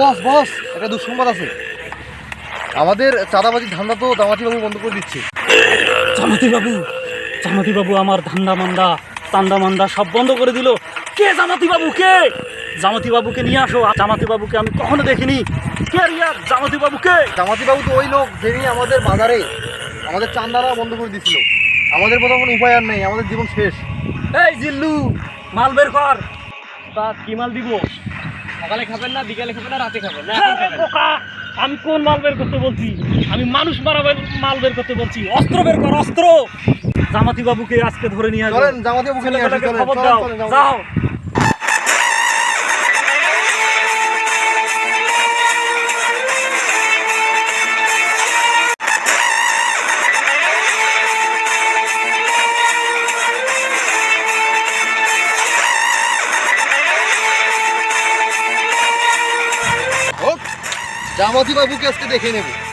বস বস একটা দুঃসংবাদ আছে। আমাদের চাঁদাবাজির ধান্দা তো দামাতি বাবু বন্ধ করে দিচ্ছে। জামাতি বাবু জামাতি বাবু আমার ধান্দা মান্দা চান্দা মান্দা সব বন্ধ করে দিল। কে জামাতি বাবু কে? জামাতি বাবুকে নিয়ে আসো। জামাতি বাবুকে আমি কখনো দেখিনি। কে রিয়া জামাতি বাবু কে? জামাতি বাবু তো ওই লোক যিনি আমাদের বাজারে আমাদের চান্দারা বন্ধ করে দিছিল। আমাদের বোধ কোনো উপায় আর নেই আমাদের জীবন শেষ। এই জিল্লু মাল বের কর। তা কি মাল দিব? সকালে খাবেন না বিকালে খাবেন না রাতে খাবেন না? হ্যাঁ, আমি কোন মাল বের করতে বলছি? আমি মানুষ মারা মাল বের করতে বলছি। অস্ত্র বের কর অস্ত্র! জামাতি বাবুকে আজকে ধরে নিয়ে আসবেন জামাতি বাবুকে নিয়ে আসি খবর দাও যাও। জামাতি বাবুকে আজকে দেখে নেব।